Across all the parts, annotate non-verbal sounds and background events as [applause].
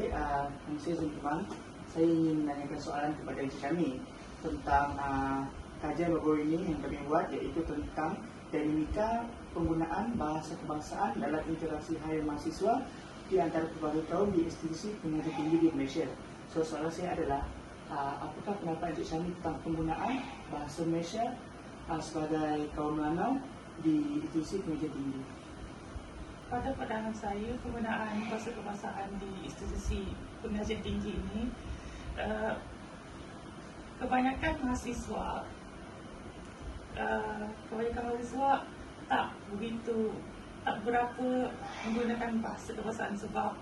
sekali, uh, saya. Saya ingin menanyakan soalan kepada Encik kami tentang uh, kajian baru ini yang kami buat iaitu tentang dinamika penggunaan bahasa kebangsaan dalam interaksi harian mahasiswa di antara pelbagai kaum di institusi pendidikan tinggi di Malaysia. So soalan saya adalah uh, apakah pendapat Encik Syami tentang penggunaan bahasa Malaysia uh, sebagai kaum Melanau di institusi pendidikan tinggi? Pada pandangan saya penggunaan bahasa kebangsaan di institusi pengajian tinggi ini uh, kebanyakan mahasiswa uh, kebanyakan mahasiswa tak begitu tak berapa menggunakan bahasa kebangsaan sebab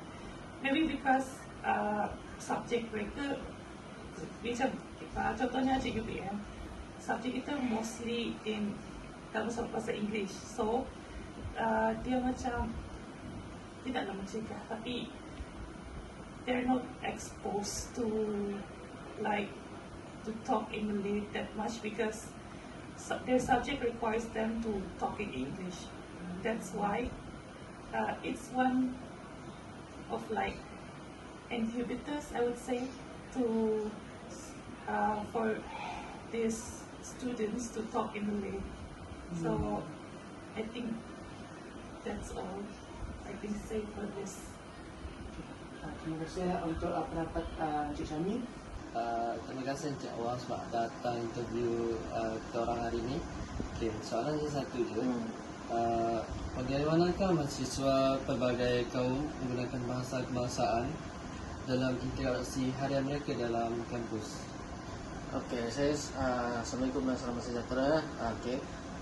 maybe because uh, subjek mereka macam contohnya Cik UPM subjek kita mostly in dalam bahasa English. So uh, dia macam mencegah tapi they're not exposed to like to talk in Malay that much because their subject requires them to talk in English. That's why uh, it's one of like inhibitors, I would say, to uh, for these students to talk in Malay. So I think that's all I can say for this. Uh, terima kasih untuk uh, pendapat uh, Encik Syami. Uh, terima kasih Encik Awang sebab datang interview uh, kita orang hari ini. Okay, soalan saya satu je. Hmm. Uh, bagaimanakah mahasiswa pelbagai kaum menggunakan bahasa kebangsaan dalam interaksi harian mereka dalam kampus? Okey, saya uh, Assalamualaikum dan selamat sejahtera. Okey.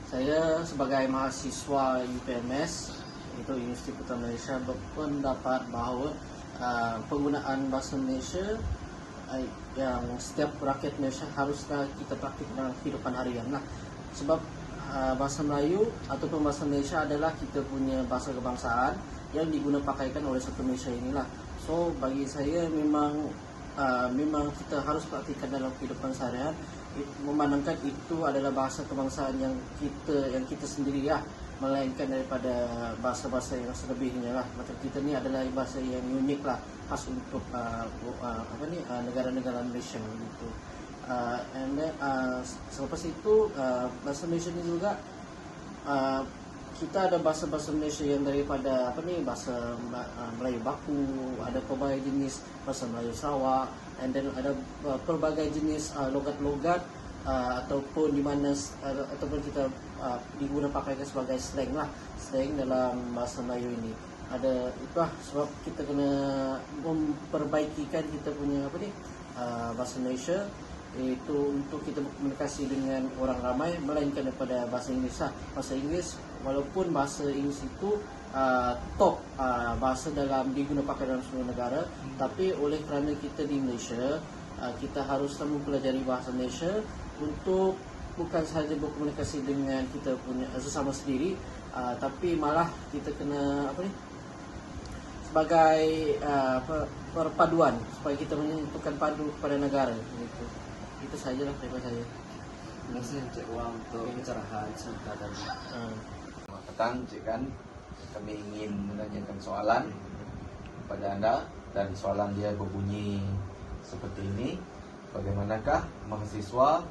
Saya sebagai mahasiswa UPMS itu Universiti Putra Malaysia berpendapat bahawa uh, penggunaan bahasa Malaysia uh, yang setiap rakyat Malaysia haruslah kita praktik dalam kehidupan harian lah. Sebab uh, bahasa Melayu ataupun bahasa Malaysia adalah kita punya bahasa kebangsaan yang diguna pakaikan oleh satu Malaysia inilah. So bagi saya memang uh, memang kita harus praktikkan dalam kehidupan seharian memandangkan itu adalah bahasa kebangsaan yang kita yang kita sendiri ya melainkan daripada bahasa-bahasa yang selebihnya lah. Macam kita ni adalah bahasa yang unik lah khas untuk uh, uh, apa ni uh, negara-negara Malaysia gitu. Uh, and then uh, selepas itu uh, bahasa Malaysia ni juga uh, kita ada bahasa-bahasa Malaysia yang daripada apa ni bahasa uh, Melayu baku ada pelbagai jenis bahasa Melayu Sarawak and then ada uh, pelbagai jenis uh, logat-logat uh, ataupun di mana uh, ataupun kita uh, digunakan pakai sebagai slang lah slang dalam bahasa Melayu ini ada itulah sebab kita kena memperbaikikan kita punya apa ni uh, bahasa Malaysia itu untuk kita berkomunikasi dengan orang ramai melainkan daripada bahasa Inggeris lah. bahasa Inggeris walaupun bahasa Inggeris itu uh, top uh, bahasa dalam digunakan pakai dalam seluruh negara hmm. tapi oleh kerana kita di Malaysia uh, kita harus mempelajari bahasa Malaysia untuk bukan sahaja berkomunikasi dengan kita punya sesama sendiri uh, tapi malah kita kena apa ni sebagai uh, perpaduan supaya kita menentukan padu kepada negara gitu itu sajalah tema saya Terima kasih Encik Wang untuk pencerahan sebentar tadi. uh. Selamat petang Cik Kan Kami ingin menanyakan soalan kepada anda Dan soalan dia berbunyi seperti ini Bagaimanakah mahasiswa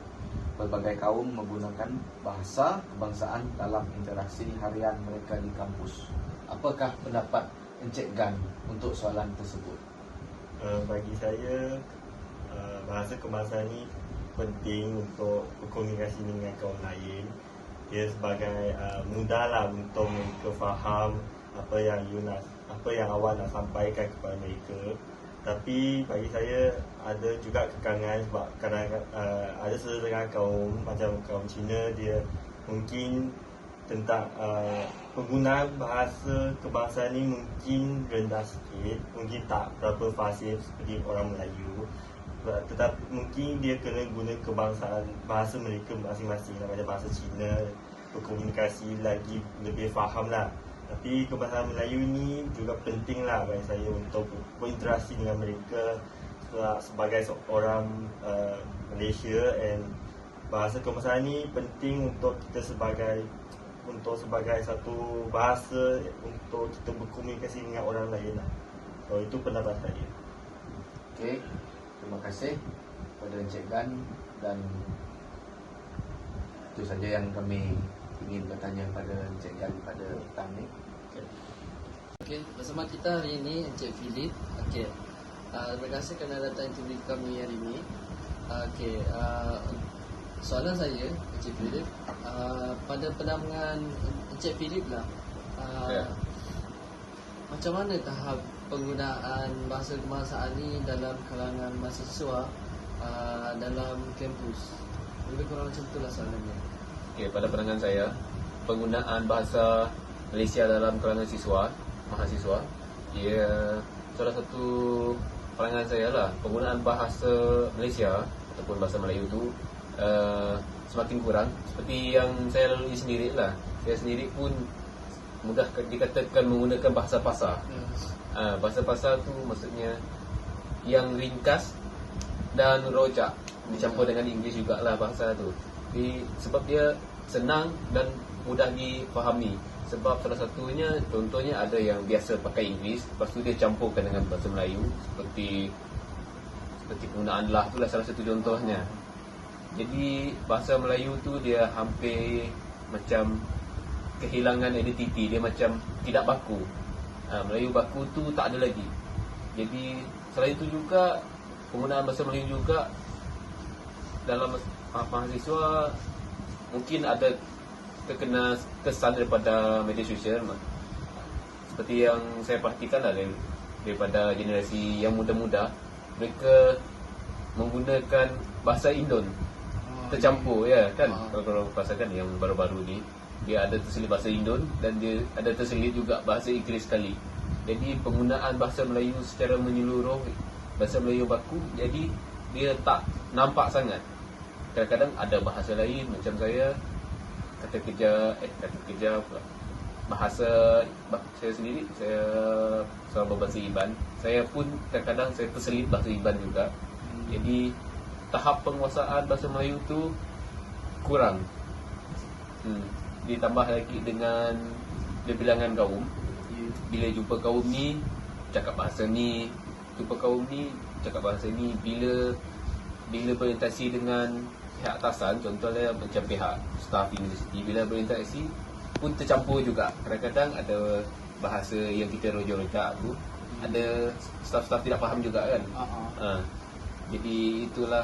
berbagai kaum menggunakan bahasa kebangsaan dalam interaksi harian mereka di kampus. Apakah pendapat Encik Gan untuk soalan tersebut? Uh, bagi saya uh, bahasa kebangsaan ni penting untuk berkomunikasi dengan kaum lain. Dia sebagai uh, mudahlah untuk mereka faham apa yang you nak apa yang awak nak sampaikan kepada mereka tapi bagi saya ada juga kekangan sebab kadang uh, ada setengah kaum macam kaum Cina dia mungkin tentang uh, penggunaan bahasa kebangsaan ni mungkin rendah sikit mungkin tak berapa fasih seperti orang Melayu. Tetapi mungkin dia kena guna kebangsaan bahasa mereka masing-masing lah, macam bahasa Cina berkomunikasi lagi lebih faham lah tapi kebangsaan Melayu ni juga penting lah bagi saya untuk berinteraksi dengan mereka sebagai seorang uh, Malaysia and bahasa kebangsaan ni penting untuk kita sebagai untuk sebagai satu bahasa untuk kita berkomunikasi dengan orang lain lah. Oh itu pendapat saya. Okey, terima kasih kepada Encik Gan dan itu saja yang kami ingin bertanya pada Encik Gan pada petang ni. Okey, bersama kita hari ini Encik Philip. Okey. Uh, terima kasih kerana datang interview kami hari ini. Uh, Okey, uh, soalan saya Encik Philip, uh, pada pandangan Encik Philip lah. Uh, Ya. Macam mana tahap penggunaan bahasa kebangsaan ni dalam kalangan mahasiswa uh, dalam kampus? Lebih kurang macam itulah soalannya. Okay, pada pandangan saya, penggunaan bahasa Malaysia dalam kalangan siswa, mahasiswa, ia salah satu pandangan saya lah. Penggunaan bahasa Malaysia ataupun bahasa Melayu tu uh, semakin kurang. Seperti yang saya lalui sendiri lah. Saya sendiri pun mudah dikatakan menggunakan bahasa pasar. Uh, bahasa pasar tu maksudnya yang ringkas dan rojak dicampur dengan Inggeris jugalah bahasa tu. Jadi, sebab dia senang dan mudah difahami. Sebab salah satunya contohnya ada yang biasa pakai Inggeris, lepas tu dia campurkan dengan bahasa Melayu seperti seperti penggunaan lah tu lah salah satu contohnya. Jadi bahasa Melayu tu dia hampir macam kehilangan identiti dia macam tidak baku. Ha, Melayu baku tu tak ada lagi. Jadi selain itu juga penggunaan bahasa Melayu juga dalam mahasiswa mungkin ada terkena kesan daripada media sosial seperti yang saya perhatikan lah dari- daripada generasi yang muda-muda mereka menggunakan bahasa Indon tercampur ya kan? Ah. kalau kalau perasakan yang baru-baru ni dia ada terselit bahasa Indon dan dia ada terselit juga bahasa Inggeris sekali. Jadi penggunaan bahasa Melayu secara menyeluruh bahasa Melayu baku jadi dia tak nampak sangat kadang-kadang ada bahasa lain macam saya kata kerja eh kata kerja pula. Bahasa bah- saya sendiri saya seorang berbahasa Iban. Saya pun kadang-kadang saya terselit bahasa Iban juga. Jadi tahap penguasaan bahasa Melayu tu kurang. Hmm. Ditambah lagi dengan bilangan kaum. Bila jumpa kaum ni cakap bahasa ni, jumpa kaum ni cakap bahasa ni. Bila bila berinteraksi dengan pihak atasan contohnya macam pihak staff universiti bila berinteraksi pun tercampur juga. Kadang-kadang ada bahasa yang kita rojak-rojak tu ada staff-staff tidak faham juga kan. Uh-uh. Ha. Jadi itulah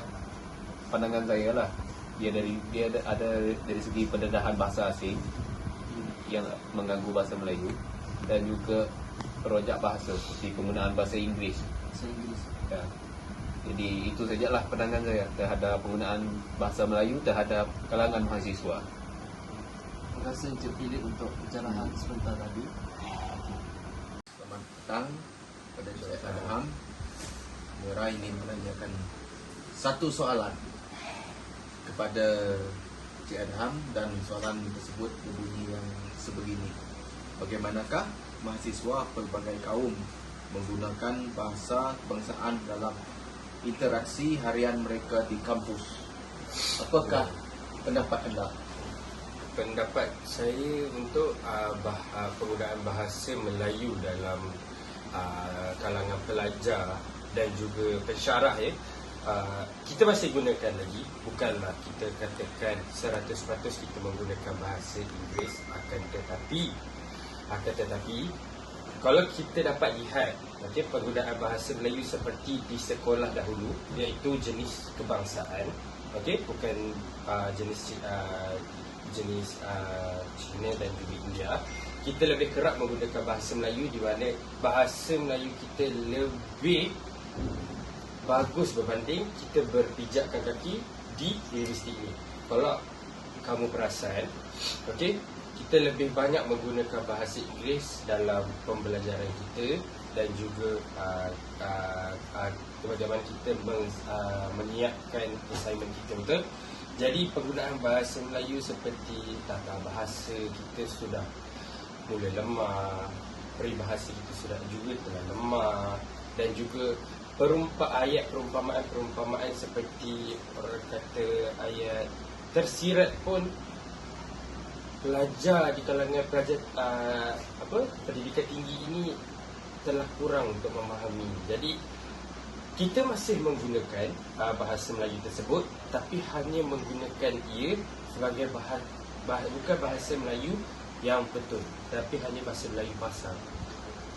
pandangan saya lah. Dia dari dia ada, ada dari segi pendedahan bahasa asing yang mengganggu bahasa Melayu dan juga rojak bahasa seperti penggunaan bahasa Inggeris. Bahasa Inggeris. Ya. Jadi itu sajalah pandangan saya terhadap penggunaan bahasa Melayu terhadap kalangan mahasiswa. Terima kasih Encik Philip untuk pencerahan sebentar tadi. Selamat petang pada Encik Adham. Mira ingin menanyakan satu soalan kepada Encik Adham dan soalan tersebut berbunyi yang sebegini. Bagaimanakah mahasiswa pelbagai kaum menggunakan bahasa kebangsaan dalam interaksi harian mereka di kampus? Apakah pendapat anda? pendapat saya untuk uh, bah, uh, penggunaan bahasa Melayu dalam uh, kalangan pelajar dan juga pensyarah ya uh, kita masih gunakan lagi bukanlah kita katakan 100% kita menggunakan bahasa Inggeris akan tetapi akan tetapi kalau kita dapat lihat okay, penggunaan bahasa Melayu seperti di sekolah dahulu iaitu jenis kebangsaan okey bukan uh, jenis uh, jenis uh, Cina dan juga India kita lebih kerap menggunakan bahasa Melayu di mana bahasa Melayu kita lebih bagus berbanding kita berpijakkan kaki di universiti ini. Kalau kamu perasan, okey, kita lebih banyak menggunakan bahasa Inggeris dalam pembelajaran kita dan juga uh, uh, uh, bagaimana kita meng, uh, menyiapkan assignment kita betul. Jadi penggunaan bahasa Melayu seperti tata bahasa kita sudah mula lemah, peribahasa kita sudah juga telah lemah dan juga perumpa ayat perumpamaan-perumpamaan seperti orang kata ayat tersirat pun pelajar di kalangan pelajar uh, apa pendidikan tinggi ini telah kurang untuk memahami. Jadi kita masih menggunakan uh, bahasa Melayu tersebut tapi hanya menggunakan ia sebagai bahasa, bahasa bukan bahasa Melayu yang betul tapi hanya bahasa Melayu pasang.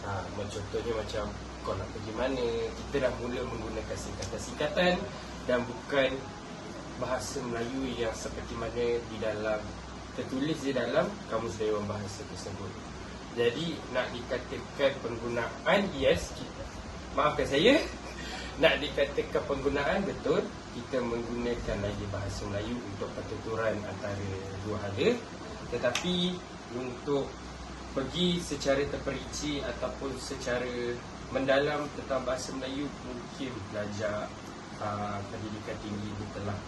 Ha, contohnya macam kau nak pergi mana kita dah mula menggunakan singkatan-singkatan dan bukan bahasa Melayu yang seperti mana di dalam tertulis di dalam kamus dewan bahasa tersebut. Jadi nak dikatakan penggunaan yes kita, maafkan saya [laughs] nak dikatakan penggunaan betul kita menggunakan lagi bahasa Melayu untuk pertuturan antara dua hala tetapi untuk pergi secara terperinci ataupun secara mendalam tentang bahasa Melayu mungkin belajar uh, pendidikan tinggi ini telah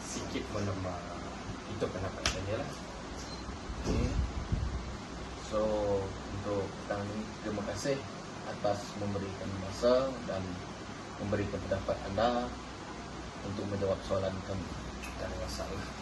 sikit melemah itu pendapat saya lah Okay. So untuk petang ini terima kasih atas memberikan masa dan memberikan pendapat anda untuk menjawab soalan kami. tak ada masalah